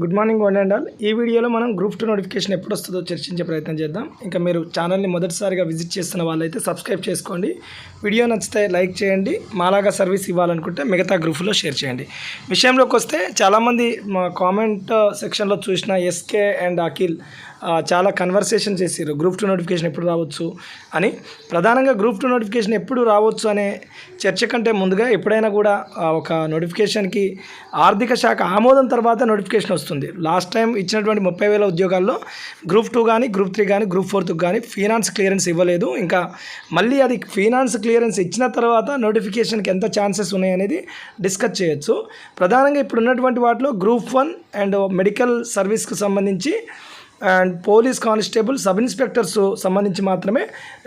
Good morning one and all. ఈ వీడియోలో మనం గ్రూప్ టూ నోటిఫికేషన్ ఎప్పుడు వస్తుందో చర్చించే ప్రయత్నం చేద్దాం. ఇంకా మీరు ఛానల్ని మొదటిసారిగా విజిట్ చేస్తున్న వాళ్ళైతే సబ్స్క్రైబ్ చేసుకోండి. వీడియో నచ్చితే లైక్ చేయండి. మాలాగా సర్వీస్ ఇవ్వాలనుకుంటే మిగతా గ్రూప్లో షేర్ చేయండి. విషయంలోకి వస్తే చాలామంది మా కామెంట్ సెక్షన్లో చూసిన ఎస్కే అండ్ అఖిల్ చాలా కన్వర్సేషన్ చేసారు గ్రూప్ టూ నోటిఫికేషన్ ఎప్పుడు రావచ్చు అని. ప్రధానంగా గ్రూప్ టూ నోటిఫికేషన్ ఎప్పుడు రావచ్చు అనే చర్చ కంటే ముందుగా ఎప్పుడైనా కూడా ఒక నోటిఫికేషన్కి ఆర్థిక శాఖ ఆమోదం తర్వాత నోటిఫికేషన్ వస్తుంది. లాస్ట్ టైం ఇచ్చినటువంటి ముప్పై వేల ఉద్యోగాల్లో గ్రూప్ టూ కానీ గ్రూప్ త్రీ కానీ గ్రూప్ ఫోర్త్ కానీ ఫైనాన్స్ క్లియరెన్స్ ఇవ్వలేదు. ఇంకా మళ్ళీ అది ఫైనాన్స్ క్లియరెన్స్ ఇచ్చిన తర్వాత నోటిఫికేషన్కి ఎంత ఛాన్సెస్ ఉన్నాయనేది డిస్కస్ చేయొచ్చు. ప్రధానంగా ఇప్పుడు ఉన్నటువంటి వాటిలో గ్రూప్ వన్ అండ్ మెడికల్ సర్వీస్కి సంబంధించి and police constable sub inspectors సంబంధించి మాత్రమే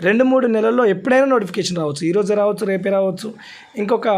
రెండు మూడు నెలల్లో ఎప్పుడైనా నోటిఫికేషన్ రావచ్చు. ఈరోజు రావచ్చు రేపే రావచ్చు. ఇంకొక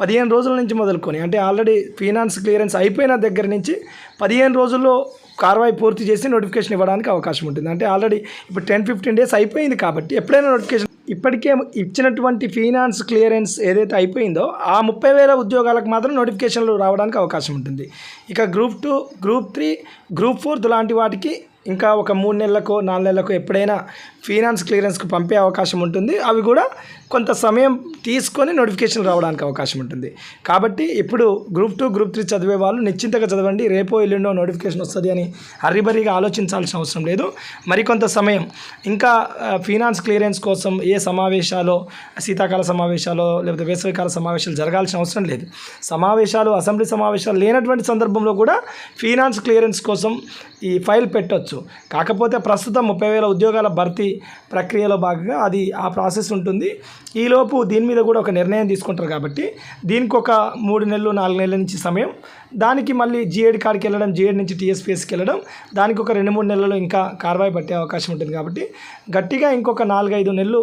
పదిహేను రోజుల నుంచి మొదలుకొని అంటే ఆల్రెడీ ఫినాన్స్ క్లియరెన్స్ అయిపోయిన దగ్గర నుంచి పదిహేను రోజుల్లో కార్వాయి పూర్తి చేసి నోటిఫికేషన్ ఇవ్వడానికి అవకాశం ఉంటుంది. అంటే ఆల్రెడీ ఇప్పుడు టెన్ ఫిఫ్టీన్ డేస్ అయిపోయింది కాబట్టి ఎప్పుడైనా నోటిఫికేషన్ ఇప్పటికే ఇచ్చినటువంటి ఫైనాన్స్ క్లియరెన్స్ ఏదైతే అయిపోయిందో ఆ ముప్పై వేల ఉద్యోగాలకు మాత్రం నోటిఫికేషన్లు రావడానికి అవకాశం ఉంటుంది. ఇక group two group three group fourth లాంటి వాటికి ఇంకా ఒక మూడు నెలలకు నాలుగు నెలలకు ఎప్పుడైనా ఫినాన్స్ క్లియరెన్స్కి పంపే అవకాశం ఉంటుంది. అవి కూడా కొంత సమయం తీసుకొని నోటిఫికేషన్ రావడానికి అవకాశం ఉంటుంది. కాబట్టి ఇప్పుడు గ్రూప్ టూ గ్రూప్ త్రీ చదివే వాళ్ళు నిశ్చింతగా చదవండి. రేపో ఎల్లుండో నోటిఫికేషన్ వస్తుంది అని హరిబరిగా ఆలోచించాల్సిన అవసరం లేదు. మరికొంత సమయం. ఇంకా ఫైనాన్స్ క్లియరెన్స్ కోసం ఏ సమావేశాలో శీతాకాల సమావేశాలో లేకపోతే వేసవికాల సమావేశాలు జరగాల్సిన అవసరం లేదు. సమావేశాలు అసెంబ్లీ సమావేశాలు లేనటువంటి సందర్భంలో కూడా ఫినాన్స్ క్లియరెన్స్ కోసం ఈ ఫైల్ పెట్టొచ్చు. కాకపోతే ప్రస్తుతం ముప్పై వేల ఉద్యోగాల భర్తీ ప్రక్రియలో భాగంగా అది ఆ ప్రాసెస్ ఉంటుంది. ఈలోపు దీని మీద కూడా ఒక నిర్ణయం తీసుకుంటారు కాబట్టి దీనికి ఒక మూడు నెలలు నాలుగు నెలల నుంచి సమయం. దానికి మళ్ళీ జిఏడ్ కాడికి వెళ్ళడం జిఏడి నుంచి టీఎస్పీఎస్కి వెళ్ళడం దానికి ఒక రెండు మూడు నెలలు ఇంకా కార్వాయి పట్టే అవకాశం ఉంటుంది కాబట్టి గట్టిగా ఇంకొక నాలుగైదు నెలలు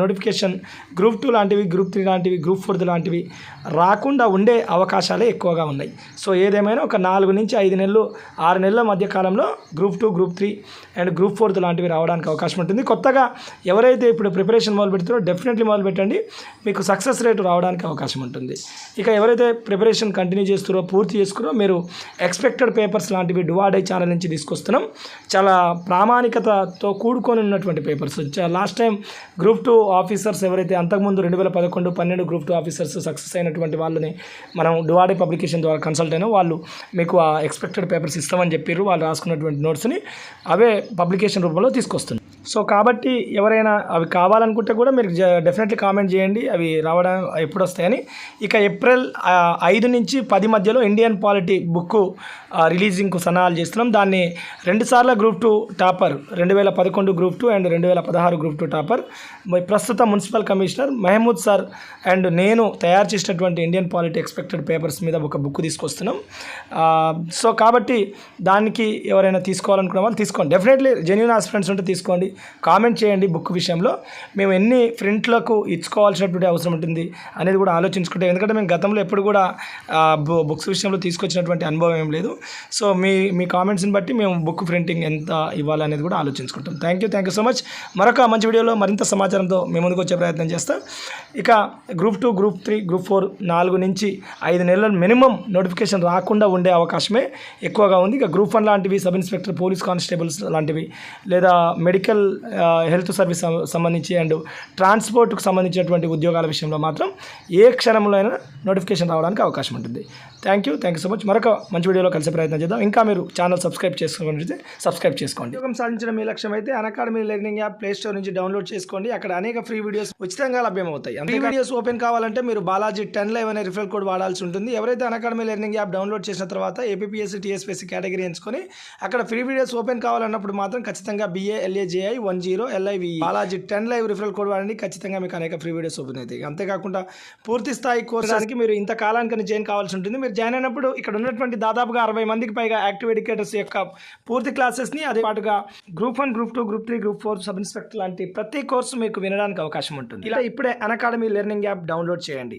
నోటిఫికేషన్ గ్రూప్ టూ లాంటివి గ్రూప్ త్రీ లాంటివి గ్రూప్ ఫోర్త్ లాంటివి రాకుండా ఉండే అవకాశాలే ఎక్కువగా ఉన్నాయి. సో ఏదేమైనా ఒక నాలుగు నుంచి ఐదు నెలలు ఆరు నెలల మధ్య కాలంలో group two group three and group fourth లాంటివి రావడానికి అవకాశం ఉంటుంది. కొత్తగా ఎవరైతే ఇప్పుడు ప్రిపరేషన్ మొదలు పెడుతున్నారో డెఫినెట్లీ మొదలు పెట్టండి. మీకు సక్సెస్ రేటు రావడానికి అవకాశం ఉంటుంది. ఇక ఎవరైతే ప్రిపరేషన్ కంటిన్యూ చేస్తారో పూర్తి చేసుకురో మీరు ఎక్స్పెక్టెడ్ పేపర్స్ లాంటివి డువాడై ఛానల్ నుంచి తీసుకొస్తున్నాం. చాలా ప్రామాణికతతో కూడుకొని ఉన్నటువంటి papers. Last time group two officers ఎవరైతే అంతకుముందు రెండు వేల పదకొండు పన్నెండు గ్రూప్ టూ ఆఫీసర్స్ సక్సెస్ అయినటువంటి వాళ్ళని మనం డువాడే పబ్లికేషన్ ద్వారా కన్సల్ట్ అయినా. వాళ్ళు మీకు ఆ ఎక్స్పెక్టెడ్ పేపర్స్ ఇస్తామని చెప్పారు వాళ్ళు రాసుకున్నటువంటి నోట్స్ని అవే పబ్లికేషన్ రూపంలో తీసుకొస్తుంది సో కాబట్టి ఎవరైనా అవి కావాలనుకుంటే కూడా మీరు డెఫినెట్లీ కామెంట్ చేయండి. అవి రావడం ఎప్పుడు వస్తాయని ఇక ఏప్రిల్ ఐదు నుంచి పది మధ్యలో ఇండియన్ పాలిటీ బుక్ రిలీజింగ్కు సన్నాహాలు చేస్తున్నాం. దాన్ని రెండుసార్లు గ్రూప్ టూ టాపర్ రెండు వేల పదకొండు గ్రూప్ టూ అండ్ రెండు వేల పదహారు గ్రూప్ టూ టాపర్ ప్రస్తుత municipal commissioner Mahmood sir and నేను తయారు చేసినటువంటి ఇండియన్ పాలిటీ ఎక్స్పెక్టెడ్ పేపర్స్ మీద ఒక బుక్ తీసుకొస్తున్నాం. సో కాబట్టి దానికి ఎవరైనా తీసుకోవాలనుకున్న వాళ్ళు తీసుకోండి. డెఫినెట్లీ జెన్యున్ ఆస్పిరెంట్స్ ఉంటే తీసుకోండి. కామెంట్ చేయండి బుక్ విషయంలో. మేము ఎన్ని ప్రింట్లకు ఇచ్చుకోవాల్సినటువంటి అవసరం ఉంటుంది అనేది కూడా ఆలోచించుకుంటే ఎందుకంటే మేము గతంలో ఎప్పుడు కూడా బుక్స్ విషయంలో తీసుకొచ్చినటువంటి అనుభవం ఏం లేదు. సో మీ మీ కామెంట్స్ని బట్టి మేము బుక్ ప్రింటింగ్ ఎంత ఇవ్వాలనేది కూడా ఆలోచించుకుంటాం. Thank you thank you so much. మరొక మంచి వీడియోలో మరింత సమాచారంతో మేము ముందుకు వచ్చే ప్రయత్నం చేస్తాం. ఇక group two group three group four నాలుగు నుంచి ఐదు నెలల మినిమం నోటిఫికేషన్ రాకుండా ఉండే అవకాశమే ఎక్కువగా ఉంది. ఇక గ్రూప్ వన్ లాంటివి సబ్ ఇన్స్పెక్టర్ పోలీస్ కానిస్టేబుల్స్ లాంటివి లేదా మెడికల్ ఆ, హెల్త్ సర్వీస్ సంబంధించి అండ్ ట్రాన్స్పోర్ట్కు సంబంధించినటువంటి ఉద్యోగాల విషయంలో మాత్రం ఏ క్షణంలో అయినా నోటిఫికేషన్ రావడానికి అవకాశం ఉంటుంది. Thank you thank you so much మరొక మంచి వీడియోలో కలిసే ప్రయత్నం చేద్దాం. ఇంకా మీరు ఛానల్ సబ్స్క్రైబ్ చేసుకోండి సబ్స్క్రైబ్ చేసుకోండి. ఉద్యోగం సాధించడం మీ లక్ష్యం అయితే academy learning app play store నుంచి డౌన్లోడ్ చేసుకోండి. అక్కడ అనేక ఫ్రీ వీడియోస్ ఉచితంగా లభ్యమవుతాయి. ఫ్రీ వీడియోస్ ఓపెన్ కావాలంటే మీరు బాలాజీ టెన్ లైవ్ అనే రిఫరల్ కోడ్ వాడాల్సి ఉంటుంది. ఎవరైతే అకాడమీ లెర్నింగ్ యాప్ డౌన్లోడ్ చేసిన తర్వాత ఏపీఎస్సీ టీఎస్పీఎస్సీ కేటగిరీ ఎంచుకొని అక్కడ ఫ్రీ వీడియోస్ ఓపెన్ కావాలన్నప్పుడు మాత్రం ఖచ్చితంగా B A L A J I one zero L I V Balaji ten live referral code వాడండి. ఖచ్చితంగా మీకు అనేక ఫ్రీ వీడియోస్ ఓపెన్ అంతేకాకుండా పూర్తి స్థాయి కోర్సానికి మీరు ఇంత కాలానికి జాయిన్ కావాల్సి ఉంటుంది. మీరు జాయిన్ అయినప్పుడు ఇక్కడ ఉన్నటువంటి దాదాపుగా అరవై మందికి పైగా యాక్టివ్ ఎడ్యుకేటర్స్ యొక్క పూర్తి క్లాసెస్ని అదే పాటుగా group one group two group three group four sub inspector లాంటి ప్రతి కోర్సు మీకు వినడానికి అవకాశం ఉంటుంది. ఇలా ఇప్పుడే అకాడమీ లెర్నింగ్ యాప్ డౌన్లోడ్ చేయండి.